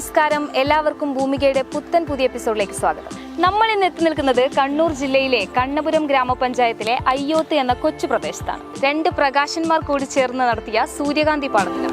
നമസ്കാരം. എല്ലാവർക്കും ഭൂമികയുടെ പുത്തൻ പുതിയ എപ്പിസോഡിലേക്ക് സ്വാഗതം. നമ്മൾ ഇന്ന് എത്തി നിൽക്കുന്നത് കണ്ണൂർ ജില്ലയിലെ കണ്ണപുരം ഗ്രാമപഞ്ചായത്തിലെ അയ്യോത്ത് എന്ന കൊച്ചു പ്രദേശത്താണ്. രണ്ട് പ്രകാശന്മാർ കൂടി ചേർന്ന് നടത്തിയ സൂര്യകാന്തി പാടത്തിലും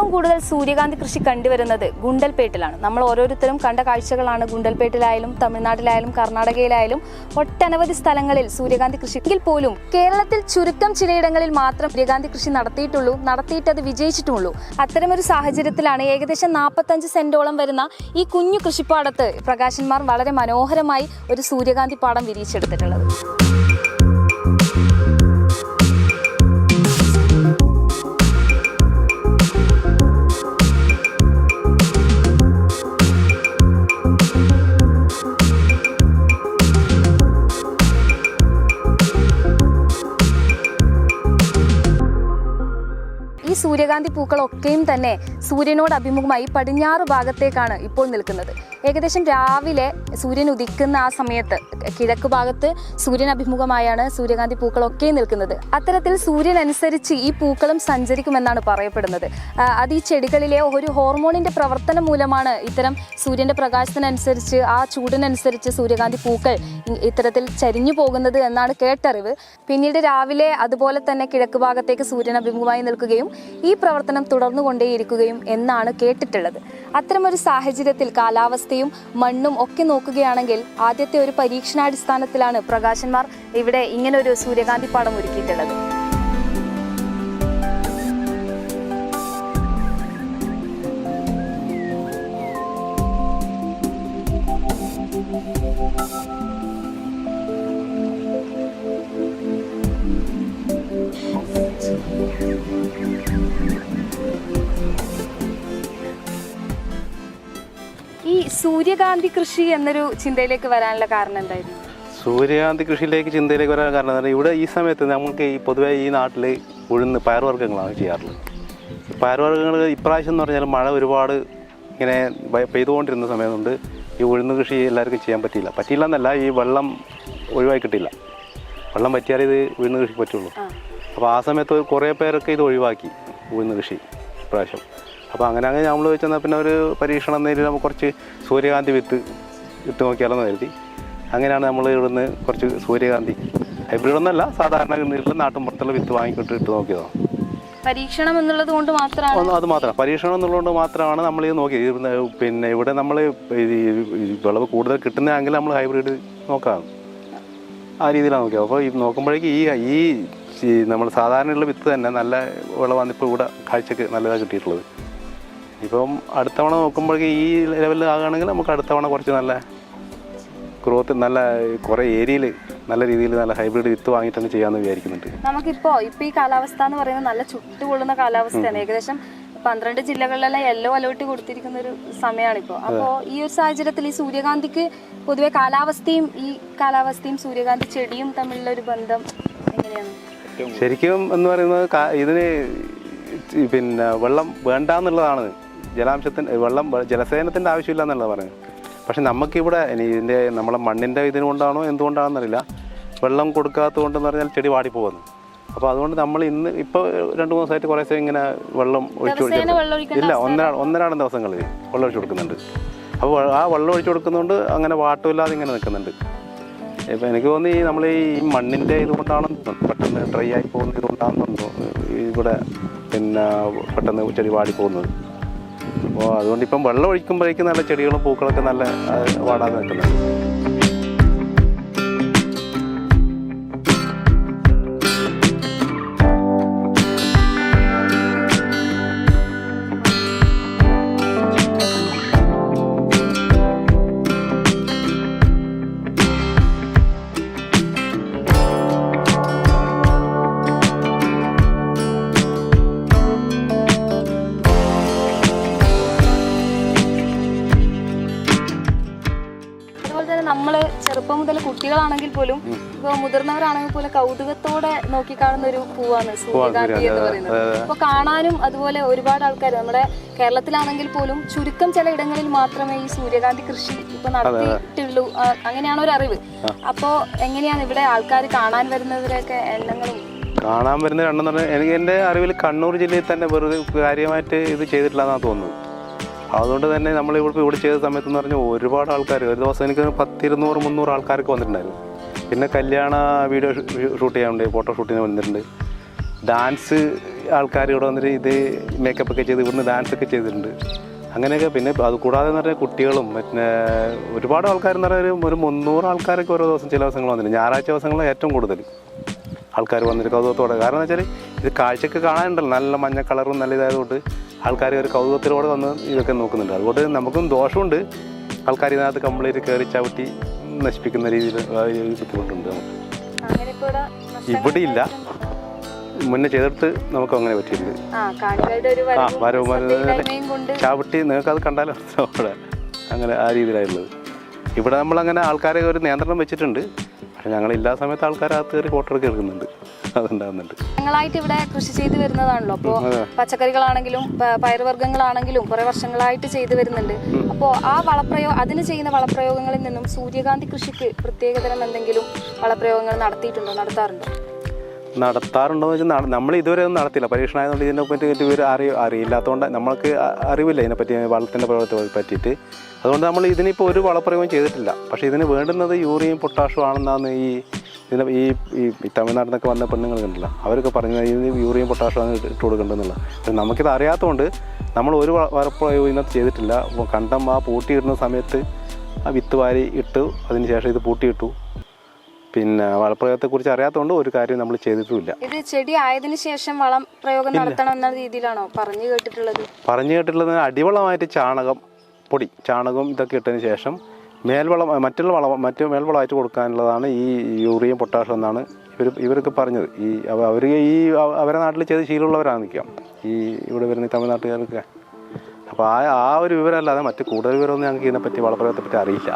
ഏറ്റവും കൂടുതൽ സൂര്യകാന്തി കൃഷി കണ്ടുവരുന്നത് ഗുണ്ടൽപേട്ടിലാണ്. നമ്മൾ ഓരോരുത്തരും കണ്ട കാഴ്ചകളാണ് ഗുണ്ടൽപേട്ടിലായാലും തമിഴ്നാട്ടിലായാലും കർണാടകയിലായാലും ഒട്ടനവധി സ്ഥലങ്ങളിൽ സൂര്യകാന്തി കൃഷി. പോലും കേരളത്തിൽ ചുരുക്കം ചിലയിടങ്ങളിൽ മാത്രം സൂര്യകാന്തി കൃഷി നടത്തിയിട്ടുള്ളൂ നടത്തിയിട്ട് അത് വിജയിച്ചിട്ടുള്ളൂ അത്തരമൊരു സാഹചര്യത്തിലാണ് ഏകദേശം നാൽപ്പത്തഞ്ച് സെന്റോളം വരുന്ന ഈ കുഞ്ഞു കൃഷിപ്പാടത്ത് പ്രകാശന്മാർ വളരെ മനോഹരമായി ഒരു സൂര്യകാന്തി പാടം വിരിയിച്ചെടുത്തിട്ടുള്ളത്. സൂര്യകാന്തി പൂക്കളൊക്കെയും തന്നെ സൂര്യനോട് അഭിമുഖമായി പടിഞ്ഞാറ് ഭാഗത്തേക്കാണ് ഇപ്പോൾ നിൽക്കുന്നത്. ഏകദേശം രാവിലെ സൂര്യൻ ഉദിക്കുന്ന ആ സമയത്ത് കിഴക്ക് ഭാഗത്ത് സൂര്യൻ അഭിമുഖമായാണ് സൂര്യകാന്തി പൂക്കളൊക്കെയും നിൽക്കുന്നത്. അത്തരത്തിൽ സൂര്യൻ അനുസരിച്ച് ഈ പൂക്കളും സഞ്ചരിക്കുമെന്നാണ് പറയപ്പെടുന്നത്. അത് ഈ ചെടികളിലെ ഒരു ഹോർമോണിന്റെ പ്രവർത്തനം മൂലമാണ് ഇത്തരം സൂര്യന്റെ പ്രകാശത്തിനനുസരിച്ച് ആ ചൂടിനനുസരിച്ച് സൂര്യകാന്തി പൂക്കൾ ഇത്തരത്തിൽ ചരിഞ്ഞു പോകുന്നത് എന്നാണ് കേട്ടറിവ്. പിന്നീട് രാവിലെ അതുപോലെ തന്നെ കിഴക്ക് ഭാഗത്തേക്ക് സൂര്യൻ അഭിമുഖമായി നിൽക്കുകയും ഈ പ്രവർത്തനം തുടർന്നു കൊണ്ടേയിരിക്കുകയും എന്നാണ് കേട്ടിട്ടുള്ളത്. അത്തരമൊരു സാഹചര്യത്തിൽ കാലാവസ്ഥയും മണ്ണും ഒക്കെ നോക്കുകയാണെങ്കിൽ ആദ്യത്തെ ഒരു പരീക്ഷണാടിസ്ഥാനത്തിലാണ് പ്രകാശന്മാർ ഇവിടെ ഇങ്ങനൊരു സൂര്യകാന്തി പാടം ഒരുക്കിയിട്ടുള്ളത്. സൂര്യകാന്തി കൃഷി എന്നൊരു ചിന്തയിലേക്ക് വരാനുള്ള കാരണം എന്തായിരുന്നു? സൂര്യകാന്തി കൃഷിയിലേക്ക് ചിന്തയിലേക്ക് വരാനുള്ള കാരണം എന്താ? ഇവിടെ ഈ സമയത്ത് നമുക്ക് ഈ പൊതുവേ ഈ നാട്ടിൽ ഉഴുന്ന് പയർവർഗങ്ങളാണ് ചെയ്യാറുള്ളത്. പയർവർഗങ്ങൾ ഇപ്രാവശ്യം എന്ന് പറഞ്ഞാൽ മഴ ഒരുപാട് ഇങ്ങനെ പെയ്തുകൊണ്ടിരുന്ന സമയം കൊണ്ട് ഈ ഉഴുന്ന് കൃഷി എല്ലാവർക്കും ചെയ്യാൻ പറ്റിയില്ല. പറ്റിയില്ല എന്നല്ല ഈ വെള്ളം ഒഴിവായി കിട്ടില്ല വെള്ളം പറ്റിയാലേ ഇത് ഉഴുന്ന് കൃഷി പറ്റുള്ളൂ. അപ്പോൾ ആ സമയത്ത് കുറേ പേരൊക്കെ ഇത് ഒഴിവാക്കി ഉഴുന്ന് കൃഷി ഇപ്രാവശ്യം. അപ്പോൾ അങ്ങനെ അങ്ങനെ നമ്മൾ വെച്ചെന്നാൽ പിന്നെ ഒരു പരീക്ഷണം നേരിൽ നമുക്ക് കുറച്ച് സൂര്യകാന്തി വിത്ത് ഇട്ട് നോക്കിയാലെന്ന് കരുതി. അങ്ങനെയാണ് നമ്മൾ ഇവിടുന്ന് കുറച്ച് സൂര്യകാന്തി. ഹൈബ്രിഡ് ഒന്നല്ല സാധാരണ വീട്ടിൽ പുറത്തുള്ള വിത്ത് വാങ്ങിക്കൊണ്ട് ഇട്ട് നോക്കിയതാണ് പരീക്ഷണം എന്നുള്ളത് കൊണ്ട് മാത്രമാണ് അത് മാത്രം. പരീക്ഷണം എന്നുള്ളതുകൊണ്ട് മാത്രമാണ് നമ്മൾ ഇത് നോക്കിയത്. പിന്നെ ഇവിടെ നമ്മൾ വിളവ് കൂടുതൽ കിട്ടുന്നതെങ്കിൽ നമ്മൾ ഹൈബ്രിഡ് നോക്കാം ആ രീതിയിലാണ് നോക്കിയത്. അപ്പോൾ ഈ നോക്കുമ്പോഴേക്ക് ഈ ഈ ഈ നമ്മൾ സാധാരണയുള്ള വിത്ത് തന്നെ നല്ല വിളവാണ് ഇപ്പോൾ ഇവിടെ കാഴ്ചക്ക് നല്ലതാണ് കിട്ടിയിട്ടുള്ളത്. ഇപ്പം അടുത്ത തവണ നോക്കുമ്പോഴേക്ക് ഈ ലെവലിൽ ആകുകയാണെങ്കിൽ നമുക്ക് അടുത്ത തവണ കുറച്ച് നല്ല ഗ്രോത്ത് നല്ല കുറേ ഏരിയയിൽ നല്ല രീതിയിൽ നല്ല ഹൈബ്രിഡ് വിത്ത് വാങ്ങിയിട്ടങ്ങ് ചെയ്യാമെന്ന് വിചാരിക്കുന്നുണ്ട്. നമുക്കിപ്പോ ഇപ്പൊ ഈ കാലാവസ്ഥ എന്ന് പറയുന്നത് നല്ല ചുട്ടുകൊള്ളുന്ന കാലാവസ്ഥയാണ്. ഏകദേശം പന്ത്രണ്ട് ജില്ലകളിലെല്ലാം യെല്ലോ അലേർട്ട് കൊടുത്തിരിക്കുന്ന ഒരു സമയമാണിപ്പോ അപ്പോ ഈ ഒരു സാഹചര്യത്തിൽ ഈ സൂര്യകാന്തിക്ക് പൊതുവെ കാലാവസ്ഥയും ഈ കാലാവസ്ഥയും സൂര്യകാന്തി ചെടിയും തമ്മിലുള്ള ഒരു ബന്ധം എങ്ങനെയാണ്? ശരിക്കും എന്ന് പറയുന്നത് ഇതിന് പിന്നെ വെള്ളം വേണ്ട എന്നുള്ളതാണ് ജലാംശത്തിന് വെള്ളം ജലസേചനത്തിന്റെ ആവശ്യമില്ല എന്നുള്ളത് പറയുന്നത്. പക്ഷെ നമുക്കിവിടെ ഇനി ഇതിന്റെ നമ്മളെ മണ്ണിന്റെ ഇതിന് കൊണ്ടാണോ എന്തുകൊണ്ടാണെന്നറിയില്ല. വെള്ളം കൊടുക്കാത്തത് കൊണ്ടെന്ന് പറഞ്ഞാൽ ചെടി വാടിപ്പോകുന്നു. അപ്പോൾ അതുകൊണ്ട് നമ്മൾ ഇന്ന് ഇപ്പോൾ രണ്ട് മൂന്ന് ദിവസമായിട്ട് കുറേ ദിവസം ഇങ്ങനെ വെള്ളം ഒഴിച്ചു കൊടുക്കുന്നുണ്ട് ഇല്ല ഒന്നര ഒന്നരാടം ദിവസങ്ങളിൽ വെള്ളം ഒഴിച്ചു കൊടുക്കുന്നുണ്ട്. അപ്പോൾ ആ വെള്ളം ഒഴിച്ചു കൊടുക്കുന്നതുകൊണ്ട് അങ്ങനെ വാട്ടമില്ലാതെ ഇങ്ങനെ നിൽക്കുന്നുണ്ട്. ഇപ്പം എനിക്ക് തോന്നി ഈ നമ്മൾ ഈ മണ്ണിന്റെ ഇതുകൊണ്ടാണെന്ന് പെട്ടെന്ന് ഡ്രൈ ആയി പോകുന്ന ഇതുകൊണ്ടാണെന്നുണ്ടോ ഇവിടെ പിന്നെ പെട്ടെന്ന് ചെടി വാടി പോകുന്നത് അപ്പോൾ അതുകൊണ്ട് ഇപ്പം വെള്ളം ഒഴിക്കുമ്പോഴേക്കും നല്ല ചെടികളും പൂക്കളൊക്കെ നല്ല വാടാൻ വാടാതെ ഇപ്പൊ പോലെ കൗതുകത്തോടെ നോക്കിക്കാണുന്ന ഒരു പൂവാണ് സൂര്യകാന്തി എന്ന് പറയുന്നത്. അപ്പൊ കാണാനും അതുപോലെ ഒരുപാട് ആൾക്കാർ നമ്മുടെ കേരളത്തിലാണെങ്കിൽ പോലും ചുരുക്കം ചില ഇടങ്ങളിൽ മാത്രമേ ഈ സൂര്യകാന്തി കൃഷി ഇപ്പൊ നടത്തിയിട്ടുള്ളൂ. അങ്ങനെയാണ് ഒരു അറിവ്. അപ്പോ എങ്ങനെയാണ് ഇവിടെ ആൾക്കാർ കാണാൻ വരുന്നവരൊക്കെ എണ്ണങ്ങളും കാണാൻ വരുന്ന രണ്ടെന്ന് പറഞ്ഞാൽ എനിക്ക് എന്റെ അറിവിൽ കണ്ണൂർ ജില്ലയിൽ തന്നെ വെറുതെ കാര്യമായിട്ട് ഇത് ചെയ്തിട്ടില്ലെന്നാണ് തോന്നുന്നത്. അതുകൊണ്ട് തന്നെ നമ്മൾ ഇവിടെ ഇവിടെ ചെയ്ത സമയത്ത് എന്ന് പറഞ്ഞാൽ ഒരുപാട് ആൾക്കാർ ഒരു ദിവസം എനിക്ക് പത്തിരുന്നൂറ് മുന്നൂറ് ആൾക്കാർക്ക് വന്നിട്ടുണ്ടായിരുന്നു. പിന്നെ കല്യാണ വീഡിയോ ഷൂട്ട് ചെയ്യാനുണ്ട് ഫോട്ടോ ഷൂട്ടിന് വന്നിട്ടുണ്ട്. ഡാൻസ് ആൾക്കാർ ഇവിടെ വന്നിട്ട് ഇത് മേക്കപ്പ് ഒക്കെ ചെയ്ത് ഇവിടുന്ന് ഡാൻസ് ഒക്കെ ചെയ്തിട്ടുണ്ട്. അങ്ങനെയൊക്കെ പിന്നെ അത് കൂടാതെ എന്ന് പറഞ്ഞാൽ കുട്ടികളും പിന്നെ ഒരുപാട് ആൾക്കാർ എന്ന് പറഞ്ഞാൽ ഒരു- മുന്നൂറ് ആൾക്കാരൊക്കെ ഓരോ ദിവസം ചില ദിവസങ്ങൾ വന്നിട്ടുണ്ട്. ഞായറാഴ്ച ദിവസങ്ങളിൽ ഏറ്റവും കൂടുതൽ ആൾക്കാർ വന്നിട്ട് കൗതുകത്തോടെ. കാരണം എന്ന് വെച്ചാൽ ഇത് കാഴ്ചയ്ക്ക് കാണാനുണ്ടല്ലോ. നല്ല മഞ്ഞ കളറും നല്ല ഇതായതുകൊണ്ട് ആൾക്കാർ ഒരു കൗതുകത്തിലൂടെ വന്ന് ഇതൊക്കെ നോക്കുന്നുണ്ട്. അതുകൊണ്ട് നമുക്കും ദോഷമുണ്ട്. ആൾക്കാർ ഇതിനകത്ത് കംപ്ലീറ്റ് കയറി ചവിട്ടി നശിപ്പിക്കുന്ന രീതിയിൽ ബുദ്ധിമുട്ടുണ്ട് നമുക്ക്. ഇവിടെ ഇല്ല മുന്നേ ചെയ്തെടുത്ത് നമുക്ക് അങ്ങനെ പറ്റിയില്ല ആ കാണികളുടെ ഒരു ആ വരവും വരവും കൊണ്ട് ചവിട്ടി നിങ്ങൾക്ക് അത് കണ്ടാലോ അവിടെ. അങ്ങനെ ആ രീതിയിലായുള്ളത് ഇവിടെ നമ്മൾ അങ്ങനെ ആൾക്കാരെ ഒരു നിയന്ത്രണം വെച്ചിട്ടുണ്ട്. പക്ഷെ ഞങ്ങളില്ലാ സമയത്ത് ആൾക്കാർ അകത്ത് കയറി ഫോട്ടോ എടുക്കുന്നുണ്ട് അതുണ്ടാകുന്നുണ്ട് ഞങ്ങളായിട്ട് ഇവിടെ കൃഷി ചെയ്തു വരുന്നതാണല്ലോ. അപ്പോൾ അതെ. പച്ചക്കറികളാണെങ്കിലും പയറുവർഗങ്ങളാണെങ്കിലും കുറെ വർഷങ്ങളായിട്ട് ചെയ്തു വരുന്നുണ്ട്. അപ്പോ ആ വളപ്രയോ അതിന് ചെയ്യുന്ന വളപ്രയോഗങ്ങളിൽ നിന്നും സൂര്യകാന്തി കൃഷിക്ക് പ്രത്യേകതരം എന്തെങ്കിലും വളപ്രയോഗങ്ങൾ നടത്തിയിട്ടുണ്ടോ? നടത്താറുണ്ടോ? നടത്താറുണ്ടോ എന്ന് വെച്ചാൽ നമ്മൾ ഇതുവരെ ഒന്നും നടത്തില്ല പരീക്ഷണമായതുകൊണ്ട് ഇതിനെ പറ്റി ഇവർ അറി അറിയില്ലാത്തതുകൊണ്ട് നമ്മൾക്ക് അറിവില്ല ഇതിനെപ്പറ്റി വളത്തിന്റെ പ്രവർത്തനത്തെ പറ്റിയിട്ട്. അതുകൊണ്ട് നമ്മൾ ഇതിനിപ്പോൾ ഒരു വളപ്രയോഗം ചെയ്തിട്ടില്ല. പക്ഷേ ഇതിന് വേണ്ടുന്നത് യൂറിയും പൊട്ടാഷും ആണെന്നാണ് ഈ ഇതിന് ഈ ഈ തമിഴ്നാട്ടിൽ നിന്നൊക്കെ വന്ന പെണ്ണുങ്ങൾ കണ്ടില്ല അവരൊക്കെ പറഞ്ഞു യൂറിയും പൊട്ടാഷും ആണ് ഇട്ട് കൊടുക്കേണ്ടതെന്നുള്ള. പക്ഷെ നമുക്കിത് അറിയാത്തതുകൊണ്ട് നമ്മൾ ഒരു വ- വളപ്രയോഗം ഇതിനകത്ത് ചെയ്തിട്ടില്ല. കണ്ടം ആ പൂട്ടിയിടുന്ന സമയത്ത് ആ വിത്ത് വാരി ഇട്ടു അതിന് ശേഷം ഇത് പൂട്ടിയിട്ടു. പിന്നെ വളപ്രയോഗത്തെ കുറിച്ച് അറിയാത്തതുകൊണ്ട് ഒരു കാര്യം നമ്മൾ ചെയ്തിട്ടുമില്ല. ഇത് ചെടി ആയതിനു ശേഷം വളം പ്രയോഗം നടത്തണം എന്ന രീതിയിലാണോ പറഞ്ഞു കേട്ടിട്ടുള്ളത്? പറഞ്ഞു കേട്ടിട്ടുള്ളത് അടിവളമായിട്ട് ചാണകം പൊടി ചാണകം ഇതൊക്കെ ഇട്ടതിന് ശേഷം മേൽവളം മറ്റുള്ള വളം മറ്റു മേൽവളമായിട്ട് കൊടുക്കാനുള്ളതാണ് ഈ യൂറിയയും പൊട്ടാഷ്യം എന്നാണ് ഇവർ ഇവരൊക്കെ പറഞ്ഞത്. ഈ അവർ ഈ അവരെ നാട്ടിൽ ചെയ്ത് ശീലമുള്ളവരാണ് നിൽക്കാം. ഈ ഇവിടെ വരുന്ന തമിഴ്നാട്ടുകാരൊക്കെ. അപ്പോൾ ആ ആ ഒരു വിവരമല്ലാതെ മറ്റ് കൂടുതൽ വിവരമൊന്നും ഞങ്ങൾക്ക് ഇതിനെപ്പറ്റി വളപ്രയോഗത്തെപ്പറ്റി അറിയില്ല.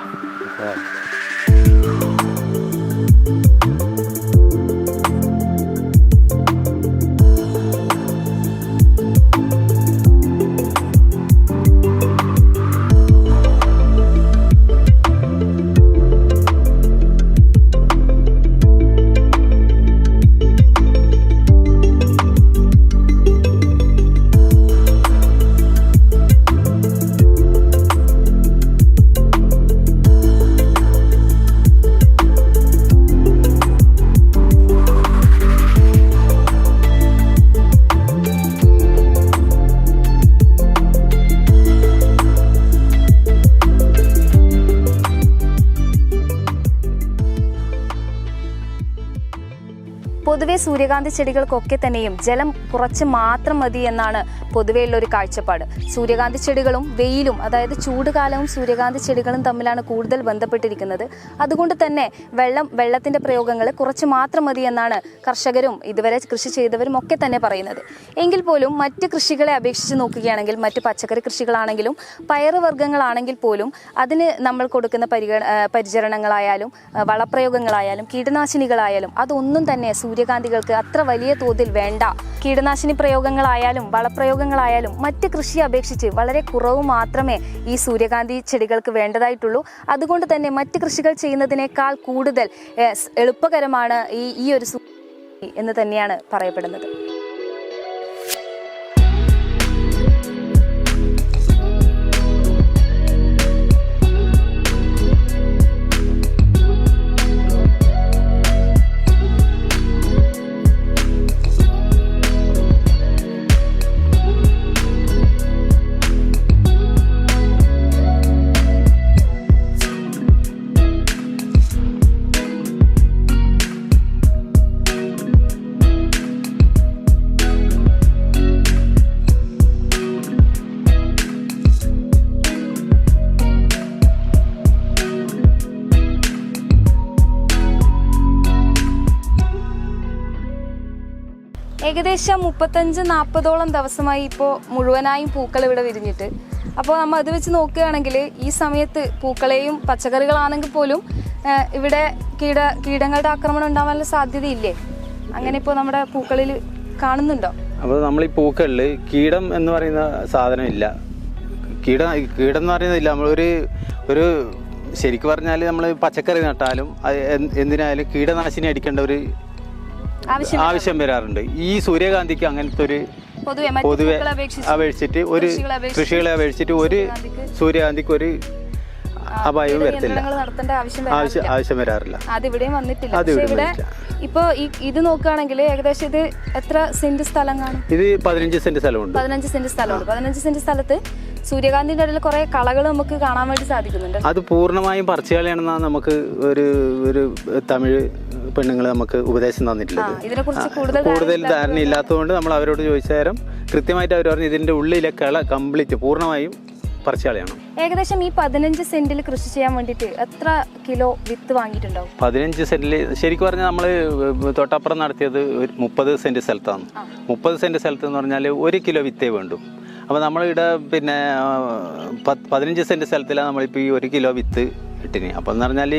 പൊതുവെ സൂര്യകാന്തി ചെടികൾക്കൊക്കെ തന്നെയും ജലം കുറച്ച് മാത്രം മതി എന്നാണ് പൊതുവെയുള്ള ഒരു കാഴ്ചപ്പാട്. സൂര്യകാന്തി ചെടികളും വെയിലും അതായത് ചൂടുകാലവും സൂര്യകാന്തി ചെടികളും തമ്മിലാണ് കൂടുതൽ ബന്ധപ്പെട്ടിരിക്കുന്നത്. അതുകൊണ്ട് തന്നെ വെള്ളം വെള്ളത്തിന്റെ പ്രയോഗങ്ങൾ കുറച്ച് മാത്രം മതി എന്നാണ് കർഷകരും ഇതുവരെ കൃഷി ചെയ്തവരും ഒക്കെ തന്നെ പറയുന്നത്. എങ്കിൽ പോലും മറ്റ് കൃഷികളെ അപേക്ഷിച്ച് നോക്കുകയാണെങ്കിൽ മറ്റ് പച്ചക്കറി കൃഷികളാണെങ്കിലും പയറ് വർഗങ്ങളാണെങ്കിൽ പോലും അതിന് നമ്മൾ കൊടുക്കുന്ന പരിഗണ പരിചരണങ്ങളായാലും വളപ്രയോഗങ്ങളായാലും കീടനാശിനികളായാലും അതൊന്നും തന്നെ സൂര്യകാന്തികൾക്ക് അത്ര വലിയ തോതിൽ വേണ്ട. കീടനാശിനി പ്രയോഗങ്ങളായാലും വളപ്രയോഗങ്ങളായാലും മറ്റ് കൃഷിയെ അപേക്ഷിച്ച് വളരെ കുറവ് മാത്രമേ ഈ സൂര്യകാന്തി ചെടികൾക്ക് വേണ്ടതായിട്ടുള്ളൂ. അതുകൊണ്ട് തന്നെ മറ്റ് കൃഷികൾ ചെയ്യുന്നതിനേക്കാൾ കൂടുതൽ എളുപ്പകരമാണ് ഈ ഈ ഒരു എന്ന് തന്നെയാണ് പറയപ്പെടുന്നത്. ഏകദേശം മുപ്പത്തഞ്ച് നാൽപ്പതോളം ദിവസമായി ഇപ്പോൾ മുഴുവനായും പൂക്കൾ ഇവിടെ വിരിഞ്ഞിട്ട്. അപ്പോൾ നമ്മൾ അത് വെച്ച് നോക്കുകയാണെങ്കിൽ ഈ സമയത്ത് പൂക്കളെയും പച്ചക്കറികളാണെങ്കിൽ പോലും ഇവിടെ കീട കീടങ്ങളുടെ ആക്രമണം ഉണ്ടാവാനുള്ള സാധ്യതയില്ലേ? അങ്ങനെ ഇപ്പോൾ നമ്മുടെ പൂക്കളിൽ കാണുന്നുണ്ടോ? അപ്പോൾ നമ്മൾ ഈ പൂക്കളിൽ കീടം എന്ന് പറയുന്ന സാധനം ഇല്ല. കീട കീടം എന്ന് പറയുന്നില്ല നമ്മളൊരു ഒരു ശരിക്കും പറഞ്ഞാൽ നമ്മൾ പച്ചക്കറി നട്ടാലും എന്തിനായാലും കീടനാശിനി അടിക്കേണ്ട ഒരു ആവശ്യം വരാറുണ്ട്. ഈ സൂര്യകാന്തിക്ക് അങ്ങനത്തെ ഒരു പൊതുവെ അപേക്ഷിച്ചിട്ട് ഒരു കൃഷികളെ അപേക്ഷിച്ച് അപേക്ഷിച്ചിട്ട് ഒരു സൂര്യകാന്തിക്ക് ഒരു അപായവും വരത്തില്ല. ആവശ്യം ആവശ്യം വരാറില്ല. ആവശ്യം അത് ഇവിടെയും വന്നിട്ടില്ല. അത് പക്ഷെ ഇവിടെയും ഇവിടെ വന്നിട്ടില്ല. ഇപ്പൊ ഈ ഇത് നോക്കുകയാണെങ്കിൽ ഏകദേശം ഇത് എത്ര സെന്റ് സ്ഥലം കാണും? ഇത് പതിനഞ്ച് സെന്റ് സ്ഥലമുണ്ട്. പതിനഞ്ച് സെന്റ് സ്ഥലമുണ്ട്. പതിനഞ്ച് സെന്റ് സ്ഥലത്ത് സൂര്യകാന്തിന്റെ ഇടയിൽ കുറെ കളകൾ നമുക്ക് കാണാൻ വേണ്ടി സാധിക്കുന്നുണ്ട്. അത് പൂർണമായും പറിച്ചുകളയാണെന്നാണ് നമുക്ക് ഒരു ഒരു തമിഴ് പെണ്ണുങ്ങൾ നമുക്ക് ഉപദേശം തന്നിട്ടുള്ളത്. കൂടുതൽ ധാരണ ഇല്ലാത്തതുകൊണ്ട് നമ്മൾ അവരോട് ചോദിച്ച നേരം കൃത്യമായിട്ട് അവർ പറഞ്ഞു ഇതിന്റെ ഉള്ളിലെ കള കംപ്ലീറ്റ് പൂർണമായും പറിച്ചാളിയാണ്. ഏകദേശം ഈ പതിനഞ്ച് സെന്റിൽ കൃഷി ചെയ്യാൻ വേണ്ടിയിട്ട് എത്ര കിലോ വിത്ത് വാങ്ങിയിട്ടുണ്ടാവും? പതിനഞ്ച് സെന്റിൽ ശരിക്കും പറഞ്ഞാൽ നമ്മൾ തൊട്ടപ്പുറം നടത്തിയത് മുപ്പത് സെന്റ് സ്ഥലത്താണ്. മുപ്പത് സെന്റ് സ്ഥലത്ത് എന്ന് പറഞ്ഞാൽ ഒരു കിലോ വിത്തേ വേണ്ടു. അപ്പോൾ നമ്മളിവിടെ പിന്നെ പതിനഞ്ച് സെന്റ് സ്ഥലത്തിലാണ് നമ്മളിപ്പോൾ ഈ ഒരു കിലോ വിത്ത് ഇട്ടിന്. അപ്പം എന്ന് പറഞ്ഞാൽ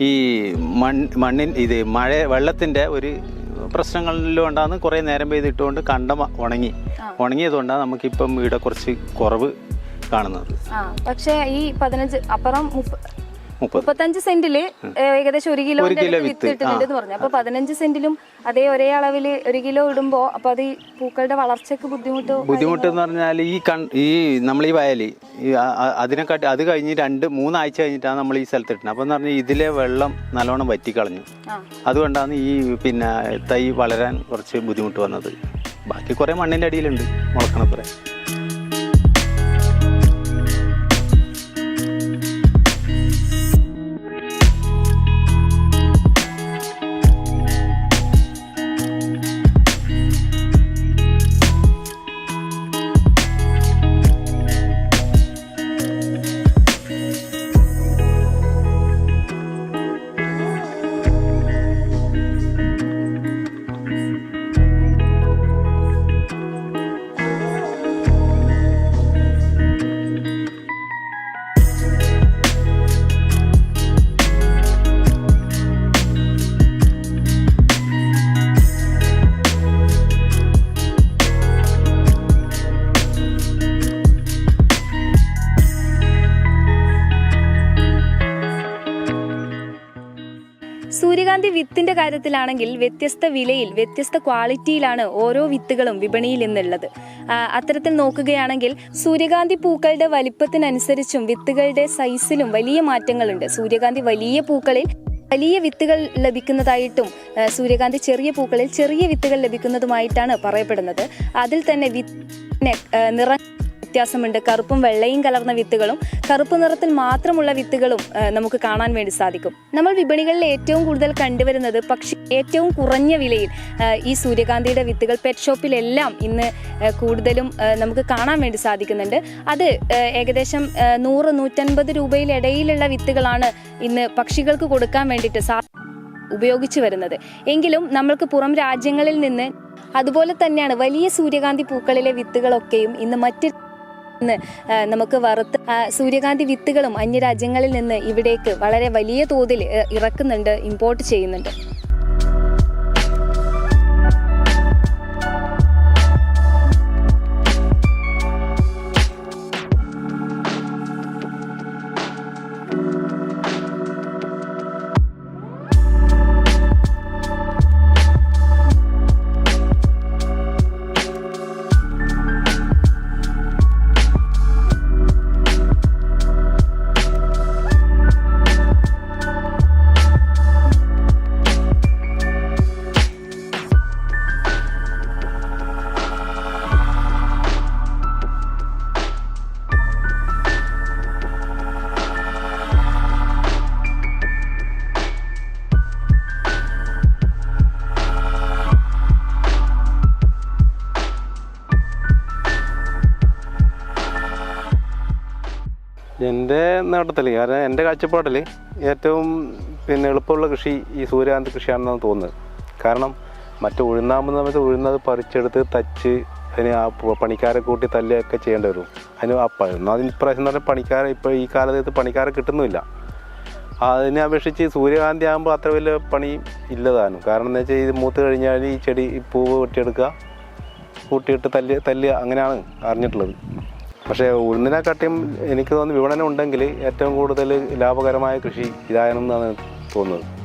ഈ മണ്ണിൻ ഇത് മഴ വെള്ളത്തിന്റെ ഒരു പ്രശ്നങ്ങളിലുണ്ടാകുന്ന കുറേ നേരം പെയ്തിട്ടുകൊണ്ട് കണ്ടം ഉണങ്ങി. ഉണങ്ങിയതുകൊണ്ടാണ് നമുക്കിപ്പം ഇവിടെ കുറച്ച് കുറവ് കാണുന്നത്. പക്ഷേ ഈ പതിനഞ്ച് അപ്പുറം മുപ്പത്തഞ്ച് സെന്റിൽ ഏകദേശം ഒരു കിലോ വിത്ത്. ഇട്ടിട്ടുണ്ട് എന്ന് പറഞ്ഞു. അപ്പൊ പതിനഞ്ച് സെന്റിലും അതേ ഒരേ അളവിൽ ഒരു കിലോ ഇടുമ്പോ അപ്പൊ അത് ഈ പൂക്കളുടെ വളർച്ചക്ക് ബുദ്ധിമുട്ട് ബുദ്ധിമുട്ട് എന്ന് പറഞ്ഞാൽ ഈ കൺ ഈ നമ്മൾ ഈ വയൽ അതിനെ അ- അ- അതിനെക്കാട്ടി അത് കഴിഞ്ഞ് രണ്ട് മൂന്നാഴ്ച കഴിഞ്ഞിട്ടാണ് നമ്മൾ ഈ സ്ഥലത്ത് ഇട്ടുന്നത് അപ്പൊ എന്ന് പറഞ്ഞാൽ ഇതിലെ വെള്ളം നല്ലോണം വറ്റിക്കളഞ്ഞു. അതുകൊണ്ടാണ് ഈ പിന്നെ തൈ വളരാൻ കുറച്ച് ബുദ്ധിമുട്ട് വന്നത്. ബാക്കി കുറെ മണ്ണിന്റെ അടിയിലുണ്ട് മുളക്കണപ്പുറേ വിത്തിന്റെ കാര്യത്തിലാണെങ്കിൽ വ്യത്യസ്ത വിലയിൽ വ്യത്യസ്ത ക്വാളിറ്റിയിലാണ് ഓരോ വിത്തുകളും വിപണിയിൽ ഇന്നുള്ളത് അത്തരത്തിൽ നോക്കുകയാണെങ്കിൽ സൂര്യകാന്തി പൂക്കളുടെ വലിപ്പത്തിനനുസരിച്ചും വിത്തുകളുടെ സൈസിലും വലിയ മാറ്റങ്ങളുണ്ട്. സൂര്യകാന്തി വലിയ പൂക്കളിൽ വലിയ വിത്തുകൾ ലഭിക്കുന്നതായിട്ടും സൂര്യകാന്തി ചെറിയ പൂക്കളിൽ ചെറിയ വിത്തുകൾ ലഭിക്കുന്നതുമായിട്ടാണ് പറയപ്പെടുന്നത്. അതിൽ തന്നെ വിത്തിനെ നിറ വ്യത്യാസമുണ്ട്. കറുപ്പും വെള്ളയും കലർന്ന വിത്തുകളും കറുപ്പ് നിറത്തിൽ മാത്രമുള്ള വിത്തുകളും നമുക്ക് കാണാൻ വേണ്ടി സാധിക്കും. നമ്മൾ വിപണികളിൽ ഏറ്റവും കൂടുതൽ കണ്ടുവരുന്നത് പക്ഷി ഏറ്റവും കുറഞ്ഞ വിലയിൽ ഈ സൂര്യകാന്തിയുടെ വിത്തുകൾ പെറ്റ് ഷോപ്പിലെല്ലാം ഇന്ന് കൂടുതലും നമുക്ക് കാണാൻ വേണ്ടി സാധിക്കുന്നുണ്ട്. അത് ഏകദേശം നൂറ് നൂറ്റൻപത് രൂപയിലിടയിലുള്ള വിത്തുകളാണ് ഇന്ന് പക്ഷികൾക്ക് കൊടുക്കാൻ വേണ്ടിയിട്ട് സാ ഉപയോഗിച്ചു വരുന്നത്. എങ്കിലും നമ്മൾക്ക് പുറം രാജ്യങ്ങളിൽ നിന്ന് അതുപോലെ തന്നെയാണ് വലിയ സൂര്യകാന്തി പൂക്കളിലെ വിത്തുകളൊക്കെയും ഇന്ന് മറ്റ് നിന്ന് നമുക്ക് വറുത്ത് സൂര്യകാന്തി വിത്തുകളും അന്യരാജ്യങ്ങളിൽ നിന്ന് ഇവിടേക്ക് വളരെ വലിയ തോതിൽ ഇറക്കുന്നുണ്ട് ഇമ്പോർട്ട് ചെയ്യുന്നുണ്ട്. എന്റെ നേട്ടത്തിൽ കാരണം എന്റെ കാഴ്ചപ്പാടിൽ ഏറ്റവും പിന്നെ എളുപ്പമുള്ള കൃഷി ഈ സൂര്യകാന്തി കൃഷിയാണെന്നാണ് തോന്നുന്നത്. കാരണം മറ്റു ഉഴുന്നാകുന്ന സമയത്ത് ഉഴുന്നത് പറിച്ചെടുത്ത് തച്ച് അതിന് ആ പണിക്കാരെ കൂട്ടി തല്ലുകയൊക്കെ ചെയ്യേണ്ടി വരും. അതിന് ഒന്നാമത് ഇപ്രാവശ്യം എന്ന് പറഞ്ഞാൽ പണിക്കാരെ ഇപ്പോൾ ഈ കാലത്ത് പണിക്കാരെ കിട്ടുന്നുമില്ല. അതിനെ അപേക്ഷിച്ച് സൂര്യകാന്തി ആകുമ്പോൾ അത്ര വലിയ പണി ഇല്ലതാനും. കാരണം എന്താ വെച്ചാൽ ഇത് മൂത്ത് കഴിഞ്ഞാൽ ഈ ചെടി പൂവ് വെട്ടിയെടുക്കുക കൂട്ടിയിട്ട് തല്ല് തല്ലുക അങ്ങനെയാണ് അറിഞ്ഞിട്ടുള്ളത്. പക്ഷേ ഉഴുന്നിനെക്കാട്ടിയും എനിക്ക് തോന്നുന്നു വിപണനം ഉണ്ടെങ്കിൽ ഏറ്റവും കൂടുതൽ ലാഭകരമായ കൃഷി ഇതായെന്നാണ് തോന്നുന്നത്.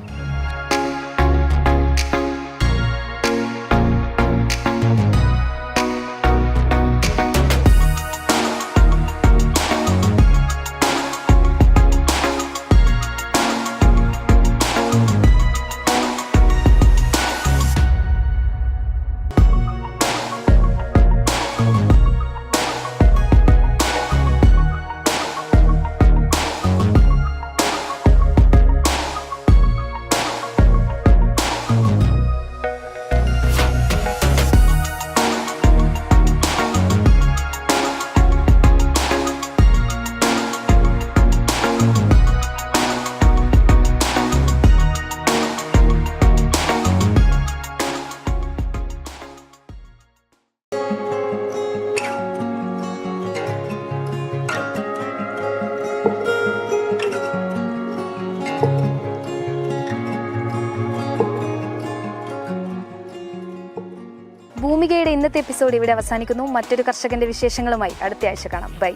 ഇന്നത്തെ എപ്പിസോഡ് ഇവിടെ അവസാനിക്കുന്നു. മറ്റൊരു കർഷകന്റെ വിശേഷങ്ങളുമായി അടുത്ത ആഴ്ച കാണാം. ബൈ.